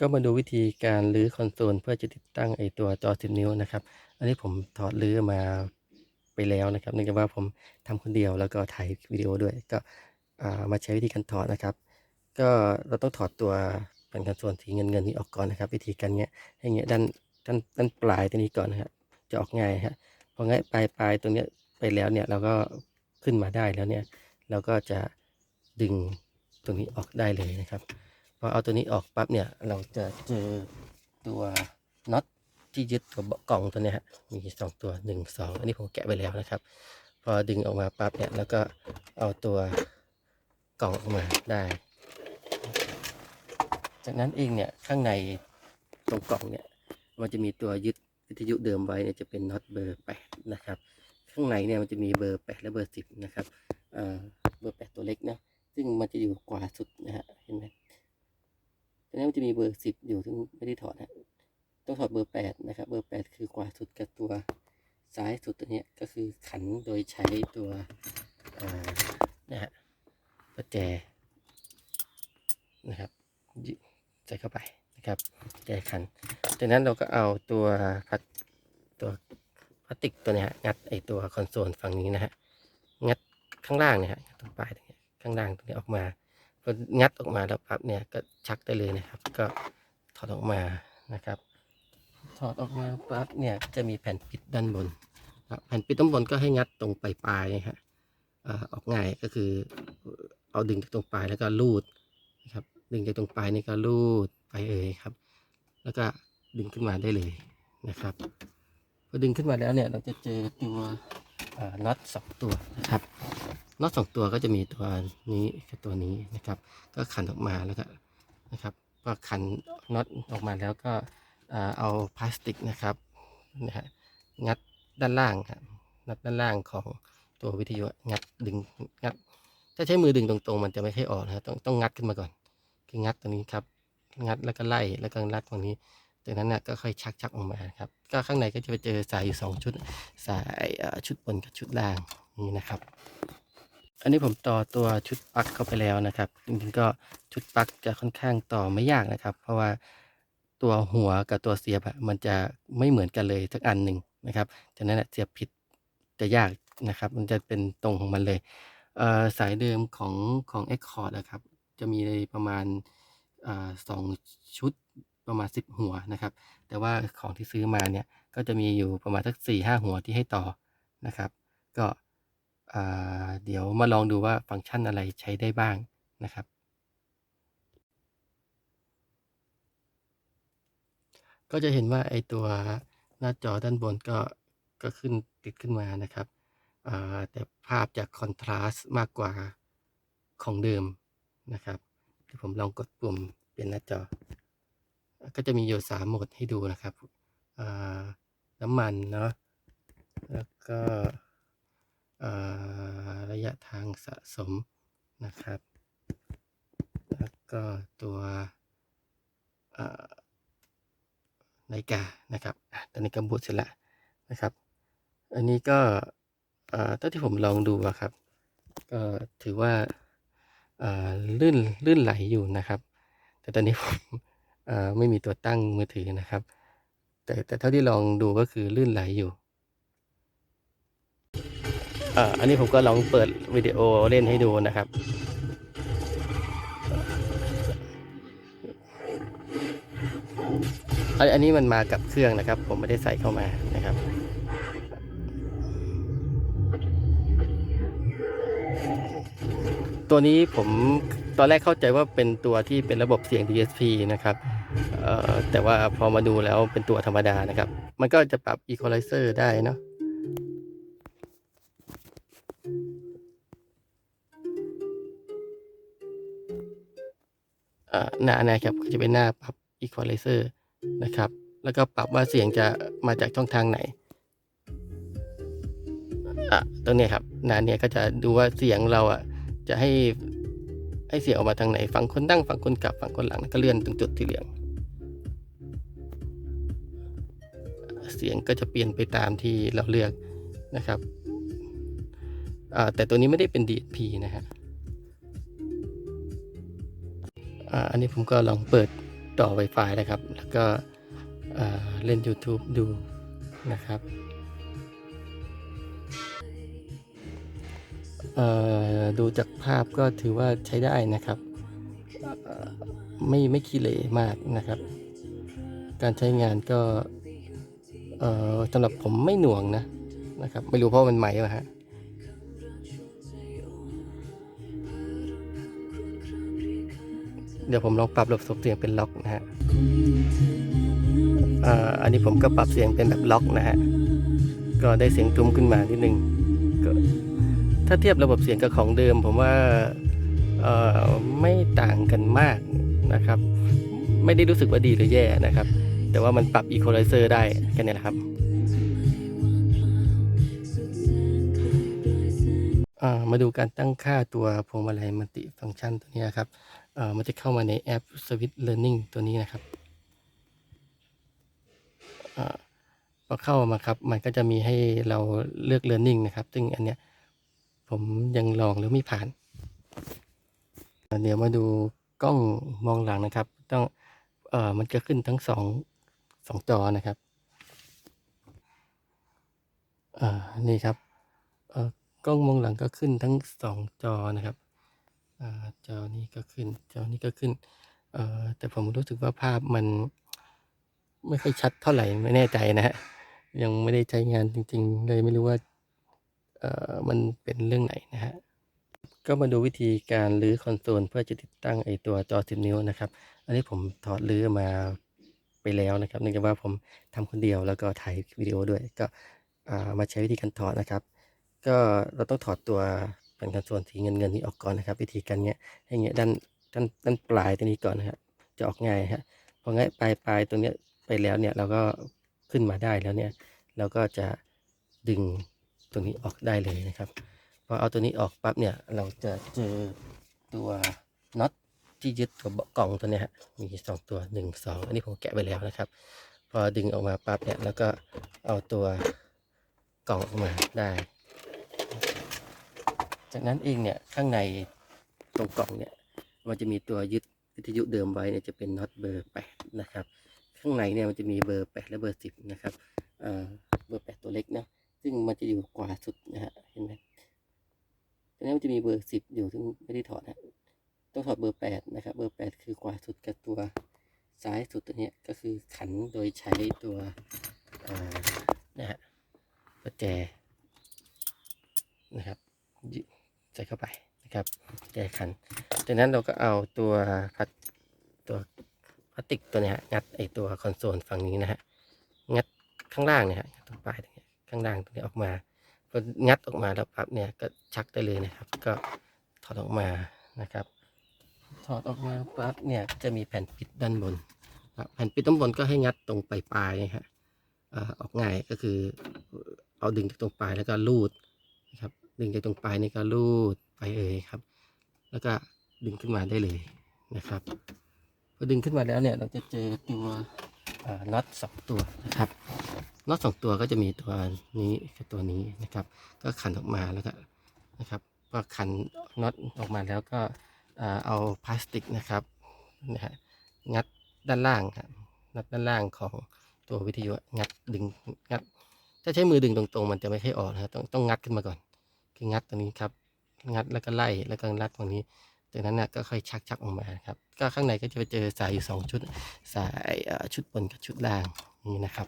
ก็มาดูวิธีการรื้อคอนโซลเพื่อจะติดตั้งไอตัวจอ 10 นิ้วนะครับ อันนี้ผมถอดรื้อมาไปแล้วนะครับเนื่องจากว่าผมทำคนเดียวแล้วก็ถ่ายวิดีโอด้วย ก็มาใช้วิธีการถอดนะครับ ก็เราต้องถอดตัวแผ่นคอนโซลสีเงินเงินนี้ออกก่อนนะครับ วิธีการเนี้ยให้เงี้ยด้านด้านด้านปลายตัวนี้ก่อนนะครับจะออกง่ายฮะพอง่ายปลายปลายตรงเนี้ยไปแล้วเนี่ยเราก็ขึ้นมาได้แล้วเนี่ยเราก็จะดึงตรงนี้ออกได้เลยนะครับ พอเอาตัวนี้ออกปั๊บเนี่ย เราจะเจอตัวน็อตที่ยึดตับกล่องตัวนี้ฮะมีสองตัวหนึ่งสองอันนี้ผมแกะไปแล้วนะครับ พอดึงออกมาปั๊บเนี่ยแล้วก็เอาตัวกล่องออกมาได้ จากนั้นเองเนี่ยข้างในตรงกล่องเนี่ยมันจะมีตัวยึดวิทยุเดิมไว้เนี่ยจะเป็นน็อตเบอร์แปดนะครับ ข้างในเนี่ยมันจะมีเบอร์แปดและเบอร์สิบนะครับเอ่อเบอร์แปดตัวเล็กนะซึ่งมันจะอยู่กว่าสุดนะฮะเห็นไหม ตอนนี้มัน จะมีเบอร์สิบอยู่ซึ่งไม่ได้ถอดนะต้องถอดเบอร์แปดนะครับ เบอร์แปดคือกว่าสุดกับตัวซ้ายสุดตัวนี้ก็คือขันโดยใช้ตัวนะฮะประแจนะครับใส่เข้าไปนะครับแจขัน จากนั้นเราก็เอาตัวพลาสตัวพลาสติกตัวนี้งัดไอตัวคอนโซลฝั่งนี้นะฮะงัดข้างล่างเนี่ยฮะตรงปลายตรงนี้ยข้างล่างตรงนี้ออกมา พองัดออกมาแล้วปั๊บเนี่ยก็ชักได้เลยนะครับ ก็ถอดออกมานะครับ ถอดออกมาปั๊บเนี่ยจะมีแผ่นปิดด้านบนแผ่นปิดด้านบนก็ให้งัดตรงปลายปลายๆนะฮะออกง่ายก็คือเอาดึงจากตรงปลายแล้วก็ลูดนะครับ ดึงจากตรงปลายนี่ก็ลูดไปเอ่ยครับ แล้วก็ดึงขึ้นมาได้เลยนะครับพอดึงขึ้นมาแล้วเนี่ยเราจะเจอตัวน็อตสองตัวนะครับ น็อตสองตัวก็จะมีตัวนี้กับตัวนี้นะครับ ก็ขันออกมาแล้วก็นะครับ ก็ขันน็อตออกมาแล้วก็เอาพลาสติกนะครับนะฮะงัดด้านล่างครับงัดด้านล่างของตัววิทยุงัดดึงงัดถ้าใช้มือดึงตรงๆ มันจะไม่ค่อยออกนะครับต้องต้องงัดขึ้นมาก่อนคืองัดตรงนี้ครับ งัดแล้วก็ไล่แล้วก็งัดตรงนี้จากนั้นนะก็ค่อยชักชักออกมาครับ ก็ข้างในก็จะไปเจอสายอยู่สองชุด สายชุดบนกับชุดล่างนี่นะครับ อันนี้ผมต่อตัวชุดปลั๊กเข้าไปแล้วนะครับ จริงๆก็ชุดปลั๊กจะค่อนข้างต่อไม่ยากนะครับ เพราะว่าตัวหัวกับตัวเสียบมันจะไม่เหมือนกันเลยสักอันหนึ่งนะครับฉะนั้นเสียบผิดจะยากนะครับ มันจะเป็นตรงของมันเลยเสายเดิมของของ a c c o r d นะครับ จะมีประมาณอสองชุดประมาณ 10 หัวนะครับ แต่ว่าของที่ซื้อมาเนี่ยก็จะมีอยู่ประมาณสัก4ี่ห้าหัวที่ให้ต่อนะครับ ก็ เดี๋ยวมาลองดูว่าฟังก์ชันอะไรใช้ได้บ้างนะครับ ก็จะเห็นว่าไอตัวหน้าจอด้านบนก็ก็ขึ้นติดขึ้นมานะครับแต่ภาพจะคอนทราสต์มากกว่าของเดิมนะครับเดี๋ยวผมลองกดปุ่มเปลี่ยนหน้าจอ ก็จะมีอยู่สาโหมดให้ดูนะครับน้ำมันเนาะแล้วก็ ระยะทางสะสมนะครับ แล้วก็ตัวนาฬิกานะครับ ตอนนี้ก็บูตเสร็จแล้วนะครับ อันนี้ก็เอ่อเท่าที่ผมลองดูอะครับ ก็ถือว่าเอ่อลื่นลื่นไหลอยู่นะครับ แต่ตอนนี้ผมเอ่อไม่มีตัวตั้งมือถือนะครับ แต่แต่เท่าที่ลองดูก็คือลื่นไหลอยู่ อันนี้ผมก็ลองเปิดวิดีโอเล่นให้ดูนะครับอันอันนี้มันมากับเครื่องนะครับ ผมไม่ได้ใส่เข้ามานะครับตัวนี้ผมตอนแรกเข้าใจว่าเป็นตัวที่เป็นระบบเสียง DSP นะครับแต่ว่าพอมาดูแล้วเป็นตัวธรรมดานะครับ มันก็จะปรับ Equalizer ได้เนาะ หน้านะครับก็จะเป็นหน้าปรับ Equalizer นะครับ แล้วก็ปรับว่าเสียงจะมาจากช่องทางไหนอะตรงนี้ครับหน้าเนี้ยก็จะดูว่าเสียงเราอะจะให้ให้เสียงออกมาทางไหนฝั่งคนนั่งฝั่งคนกลับฝั่งคนหลังก็เลื่อนตรงจุดที่เหลือง เสียงก็จะเปลี่ยนไปตามที่เราเลือกนะครับแต่ตัวนี้ไม่ได้เป็น DSP นะฮะ อันนี้ผมก็ลองเปิดต่อ Wi-Fi นะครับ แล้วก็เล่น YouTube ดูนะครับดูจากภาพก็ถือว่าใช้ได้นะครับ ไม่ไม่ขี้เหร่มากนะครับ การใช้งานก็สำหรับผมไม่หน่วงนะนะครับ ไม่รู้เพราะมันใหม่ป่ะฮะ เดี๋ยวผมลองปรับระบบเสียงเป็นล็อกนะฮะอันนี้ผมก็ปรับเสียงเป็นแบบล็อกนะฮะ ก็ได้เสียงทุ้มขึ้นมานิดนึงก็ถ้าเทียบระบบเสียงกับของเดิม ผมว่าไม่ต่างกันมากนะครับ ไม่ได้รู้สึกว่าดีหรือแย่นะครับ แต่ว่ามันปรับอีโคไลเซอร์ได้แค่นี้แหละครับ มาดูการตั้งค่าตัวพวงมาลัยมัลติฟังก์ชันตัวนี้นะครับมันจะเข้ามาในแอป Switch Learning ตัวนี้นะครับอพอเข้ามาครับ มันก็จะมีให้เราเลือก Learning นะครับ ซึ่งอันเนี้ยผมยังลองแล้วไม่ผ่าน เดี๋ยวมาดูกล้องมองหลังนะครับ ต้องเอ่อมันจะขึ้นทั้งสองสองจอนะครับอ่านี่ครับ เอ่อ กล้องมองหลังก็ขึ้นทั้งสองจอนะครับอ่าจอนี้ก็ขึ้น จอนี้ก็ขึ้นเอแต่ผมรู้สึกว่าภาพมันไม่ค่อยชัดเท่าไหร่ไม่แน่ใจนะฮะยังไม่ได้ใช้งานจริง ๆ เลยไม่รู้ว่าเออมันเป็นเรื่องไหนนะฮะก็มาดูวิธีการรื้อคอนโซลเพื่อจะติดตั้งไอตัวจอ 10 นิ้วนะครับ อันนี้ผมถอดรื้อมาไปแล้วนะครับเนื่องจากว่าผมทำคนเดียวแล้วก็ถ่ายวิดีโอด้วยก็มาใช้วิธีการถอดนะครับ ก็เราต้องถอดตัวแผ่นคอนโซลสีเงินเงินนี้ออกก่อนนะครับ วิธีการเนี้ยให้เงี้ยด้านด้านด้านปลายตัวนี้ก่อนนะครับ จะออกง่ายฮะพอง่ายปลายปลายตรงเนี้ยไปแล้วเนี่ยเราก็ขึ้นมาได้แล้วเนี่ยเราก็จะดึงตรงนี้ออกได้เลยนะครับพอเอาตัวนี้ออกปั๊บเนี่ยเราจะเจอตัวน็อตที่ยึดตัวกล่องตัวเนี้ยฮะมีสองตัวหนึ่งสองอันนี้ผมแกะไปแล้วนะครับ พอดึงออกมาปั๊บเนี่ยแล้วก็เอาตัวกล่องออกมาได้ จากนั้นเองเนี่ยข้างในตรงกล่องเนี่ยมันจะมีตัวยึดวิทยุเดิมไว้เนี่ยจะเป็นน็อตเบอร์แปดนะครับข้างในเนี่ยมันจะมีเบอร์แปดและเบอร์สิบนะครับเอ่อเบอร์แปดตัวเล็กนะซึ่งมันจะอยู่กว่าสุดนะฮะเห็นไหมตรงนี้มันจะมีเบอร์สิบอยู่ซึ่งไม่ได้ถอดนะต้องถอดเบอร์แปดนะครับ เบอร์แปดคือกว่าสุดกับตัวซ้ายสุดตัวนี้ก็คือขันโดยใช้ตัวนะฮะประแจนะครับ ส่เข้าไปนะครับแจขัน จากนั้นเราก็เอาตัวพลาสตัวพลาสติกตัวนี้ฮะงัดไอตัวคอนโซลฝั่งนี้นะฮะงัดข้างล่างเนี่ยฮะตรงปลายตรงเนี้ยข้างล่างตรงนี้ออกมาพองัดออกมาแล้วปั๊บเนี่ยก็ชักได้เลยนะครับ ก็ถอดออกมานะครับ ถอดออกมาปั๊บเนี่ยจะมีแผ่นปิดด้านบนแผ่นปิดด้านบนก็ให้งัดตรงปลายปลายนะฮะอ่าออกง่ายก็คือเอาดึงจากตรงปลายแล้วก็ลูดนะครับ ดึงจากตรงปลายนี่ก็ลูดไปเอ่ยครับ แล้วก็ดึงขึ้นมาได้เลยนะครับพอดึงขึ้นมาแล้วเนี่ยเราจะเจอตัวน็อตสองตัวนะครับน็อตสองตัวก็จะมีตัวนี้กับตัวนี้นะครับ ก็ขันออกมาแล้วก็นะครับพอขันน็อตออกมาแล้วก็เอาพลาสติกนะครับนะฮะงัดด้านล่างครับงัดด้านล่างของตัววิทยุงัดดึงงัด ถ้าใช้มือดึงตรงๆ มันจะไม่ค่อยออกนะครับต้องต้องงัดขึ้นมาก่อน คืองัดตรงนี้ครับงัดแล้วก็ไล่แล้วก็รัดตรงนี้จากนั้นน่ะก็ค่อยชักชักออกมาครับ ก็ข้างในก็จะไปเจอสายอยู่สองชุด สายชุดบนกับชุดล่างนี่นะครับ